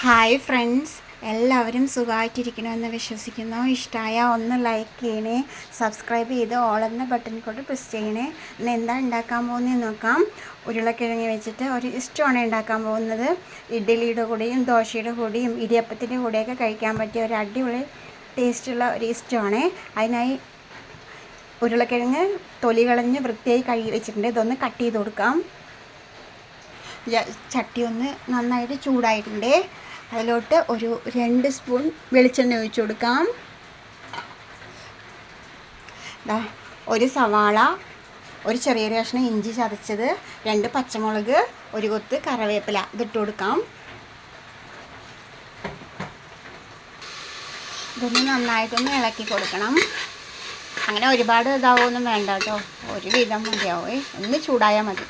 Hi friends എല്ലാവരും സുഖമായിട്ടിരിക്കണമെന്ന് വിശ്വസിക്കുന്നു. ഇഷ്ടമായ ഒന്ന് ലൈക്ക് ചെയ്യണേ. സബ്സ്ക്രൈബ് ചെയ്ത് ഓളെന്ന ബട്ടൺ കൊണ്ട് പ്രസ് ചെയ്യണേ. ഇന്ന് എന്താ ഉണ്ടാക്കാൻ പോകുന്നത് നോക്കാം. ഉരുളക്കിഴങ്ങ് വെച്ചിട്ട് ഒരു ഇഷ്ടമാണ് ഉണ്ടാക്കാൻ പോകുന്നത്. ഇഡ്ഡലിയുടെ കൂടെയും ദോശയുടെ കൂടെയും ഇടിയപ്പത്തിന്റെ കൂടെയൊക്കെ കഴിക്കാൻ പറ്റിയ ഒരു അടിപൊളി ടേസ്റ്റുള്ള ഒരു ഇഷ്ടമാണ്. അതിനായി ഉരുളക്കിഴങ്ങ് തൊലി കളഞ്ഞ് വൃത്തിയായി കഴുകി വെച്ചിട്ടുണ്ട്. ഇതൊന്ന് കട്ട് ചെയ്ത് കൊടുക്കാം. ചട്ടി ഒന്ന് നന്നായിട്ട് ചൂടായിട്ടുണ്ട്. അതിലോട്ട് ഒരു രണ്ട് സ്പൂൺ വെളിച്ചെണ്ണ ഒഴിച്ചു കൊടുക്കാം. ഒരു സവാള ഒരു ചെറിയൊരു കഷ്ണം ഇഞ്ചി ചതച്ചത് രണ്ട് പച്ചമുളക് ഒരു കൊത്ത് കറിവേപ്പില ഇതിട്ട് കൊടുക്കാം. ഇതൊന്ന് നന്നായിട്ടൊന്ന് ഇളക്കി കൊടുക്കണം. അങ്ങനെ ഒരുപാട് ഇതാവുമൊന്നും വേണ്ട കേട്ടോ. ഒരു വിധം മതിയാവേ. ഒന്ന് ചൂടായാൽ മതി.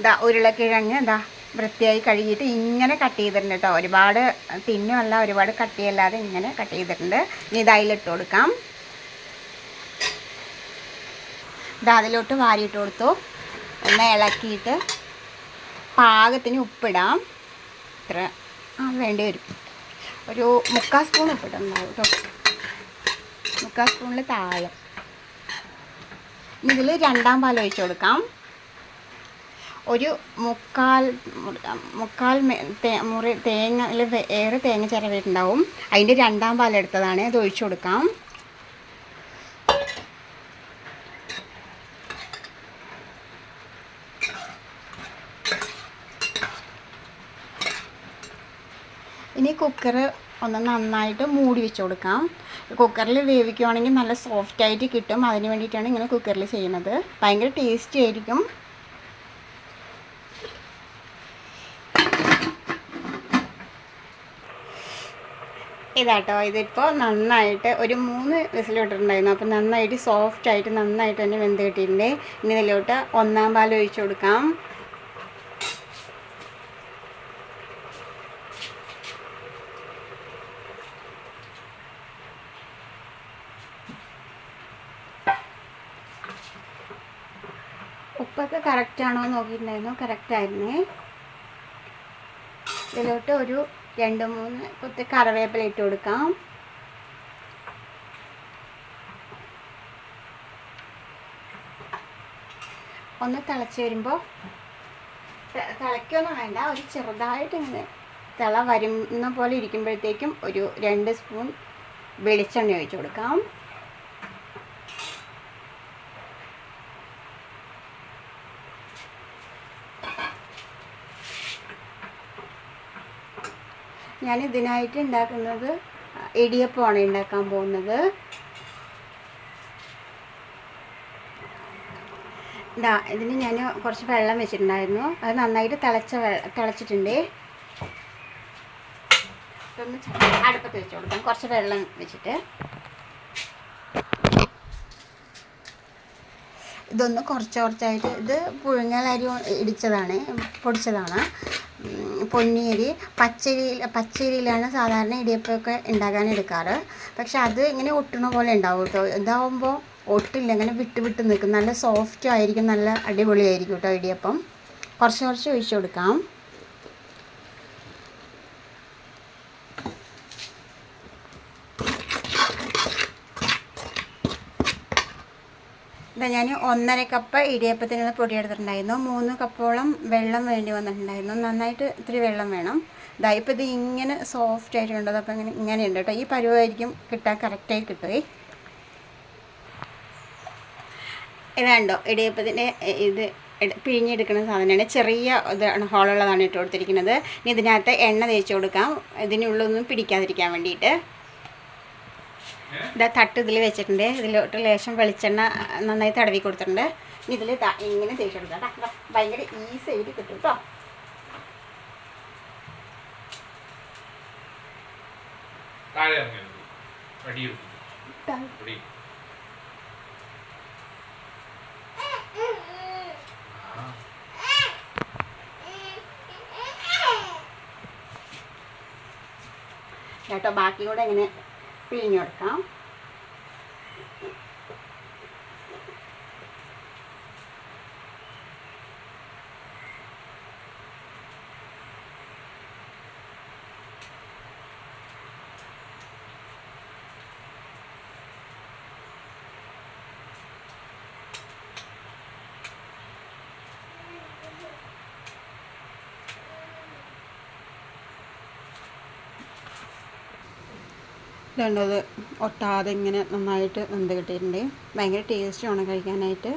ഇതാ ഉരുളക്കിഴങ്ങ് ഇതാ വൃത്തിയായി കഴുകിയിട്ട് ഇങ്ങനെ കട്ട് ചെയ്തിട്ടുണ്ട് കേട്ടോ ഒരുപാട് തിന്നുമല്ല ഒരുപാട് കട്ടിയല്ലാതെ ഇങ്ങനെ കട്ട് ചെയ്തിട്ടുണ്ട്. ഇനി ഇത് അതിലിട്ട് കൊടുക്കാം. ഇത് അതിലോട്ട് വാരിയിട്ട് കൊടുത്തു. ഒന്ന് ഇളക്കിയിട്ട് പാകത്തിന് ഉപ്പിടാം. ഇത്ര ആ വേണ്ടി വരും. ഒരു മുക്കാൽ സ്പൂൺ ഉപ്പിട്ടുണ്ടാവും കേട്ടോ. മുക്കാൽ സ്പൂണിൽ താഴെ ഇതിൽ രണ്ടാം പാൽ ഒഴിച്ചു കൊടുക്കാം. ഒരു മുക്കാൽ മുക്കാൽ മുറി തേങ്ങ അല്ലെ ഏറെ തേങ്ങ ചിരവിട്ടുണ്ടാവും. അതിന്റെ രണ്ടാം പാലെടുത്തതാണ് അത് ഒഴിച്ചു കൊടുക്കാം. ഇനി കുക്കർ ഒന്ന് നന്നായിട്ട് മൂടി വെച്ച് കൊടുക്കാം. കുക്കറിൽ വേവിക്കുവാണെങ്കിൽ നല്ല സോഫ്റ്റായിട്ട് കിട്ടും. അതിന് വേണ്ടിയിട്ടാണ് ഇങ്ങനെ കുക്കറിൽ ചെയ്യുന്നത്. ഭയങ്കര ടേസ്റ്റി ആയിരിക്കും. ഇതാട്ടോ ഇതിപ്പോൾ നന്നായിട്ട് ഒരു മൂന്ന് വിസിലിട്ടിട്ടുണ്ടായിരുന്നു അപ്പോൾ നന്നായിട്ട് സോഫ്റ്റ് ആയിട്ട് നന്നായിട്ട് തന്നെ വെന്ത് കിട്ടിയിട്ടുണ്ട്. ഇനി ഇതിലോട്ട് ഒന്നാം പാൽ ഒഴിച്ചു കൊടുക്കാം. ഉപ്പൊക്കെ കറക്റ്റ് ആണോ എന്ന് നോക്കിയിട്ടുണ്ടായിരുന്നു. കറക്റ്റ് ആയിരുന്നേ. ഇതിലോട്ട് ഒരു രണ്ട് മൂന്ന് കുത്തി കറിവേപ്പില ഇട്ട് കൊടുക്കാം. ഒന്ന് തിളച്ച് വരുമ്പോൾ തിളയ്ക്കൊന്നും വേണ്ട ഒരു ചെറുതായിട്ട് ഇങ്ങനെ തിള വരുന്ന പോലെ ഇരിക്കുമ്പോഴത്തേക്കും ഒരു രണ്ട് സ്പൂൺ വെളിച്ചെണ്ണ ഒഴിച്ചു കൊടുക്കാം. ഞാൻ ഇതിനായിട്ട് ഉണ്ടാക്കുന്നത് ഇടിയപ്പമാണ് ഉണ്ടാക്കാൻ പോകുന്നത്. ഇതാ ഇതിന് ഞാൻ കുറച്ച് വെള്ളം വെച്ചിട്ടുണ്ടായിരുന്നു. അത് നന്നായിട്ട് തിളച്ച തിളച്ചിട്ടുണ്ട്. ഇതൊന്ന് അടുപ്പത്ത് വെച്ച് കൊടുക്കാം. കുറച്ച് വെള്ളം വെച്ചിട്ട്. ഇതൊന്ന് കുറച്ച് കുറച്ചായിട്ട് ഇത് പുഴുങ്ങലരി ഇടിച്ചതാണ് പൊടിച്ചതാണ്. പൊന്നിയരി പച്ചരി പച്ചരിയിലാണ് സാധാരണ ഇടിയപ്പമൊക്കെ ഉണ്ടാക്കാൻ എടുക്കാറ്. പക്ഷെ അത് ഇങ്ങനെ ഒട്ടണ പോലെ ഉണ്ടാവും കേട്ടോ. ഇതാവുമ്പോൾ ഒട്ടില്ല ഇങ്ങനെ വിട്ട് വിട്ട് നിൽക്കും. നല്ല സോഫ്റ്റും ആയിരിക്കും നല്ല അടിപൊളിയായിരിക്കും കേട്ടോ ഇടിയപ്പം. കുറച്ച് കുറച്ച് ഒഴിച്ചു കൊടുക്കാം. ഇതാ ഞാൻ ഒന്നര കപ്പ് ഇടിയപ്പത്തിനുള്ള പൊടി എടുത്തിട്ടുണ്ടായിരുന്നു. മൂന്ന് കപ്പോളം വെള്ളം വേണ്ടി വന്നിട്ടുണ്ടായിരുന്നു. നന്നായിട്ട് ഇത്തിരി വെള്ളം വേണം. ഇതാ ഇപ്പോൾ ഇത് ഇങ്ങനെ സോഫ്റ്റ് ആയിട്ട് കണ്ടത് അപ്പോൾ ഇങ്ങനെ ഉണ്ട് കേട്ടോ. ഈ പരുവായിരിക്കും കിട്ടാൻ കറക്റ്റായി കിട്ടുമേ ഇതാണ്ടോ ഇടിയപ്പത്തിന്റെ ഇത് പിഴിഞ്ഞെടുക്കുന്ന സാധനമാണ്. ചെറിയ ഇതാണ് ഹോളുള്ളതാണ് ഇട്ട് കൊടുത്തിരിക്കുന്നത്. ഇനി ഇതിനകത്ത് എണ്ണ തേച്ച് കൊടുക്കാം. ഇതിനുള്ളൊന്നും പിടിക്കാതിരിക്കാൻ വേണ്ടിയിട്ട്. ഇതാ തട്ട് ഇതിൽ വെച്ചിട്ടുണ്ട്. ഇതിലോട്ട് ലേശം വെളിച്ചെണ്ണ നന്നായി തടവി കൊടുത്തിട്ടുണ്ട്. ഇതിൽ ഇതിൽ ഇങ്ങനെ തേച്ച് കൊടുക്കാം കേട്ടോ. ഭയങ്കര ഈസി ആയിട്ട് കിട്ടും കേട്ടോ. കേട്ടോ ബാക്കി കൂടെ ഇങ്ങനെ പിഴിഞ്ഞു ഇതുണ്ടത് ഒട്ടാതെ ഇങ്ങനെ നന്നായിട്ട് വെന്ത് കിട്ടിയിട്ടുണ്ട്. ഭയങ്കര ടേസ്റ്റുമാണ് കഴിക്കാനായിട്ട്.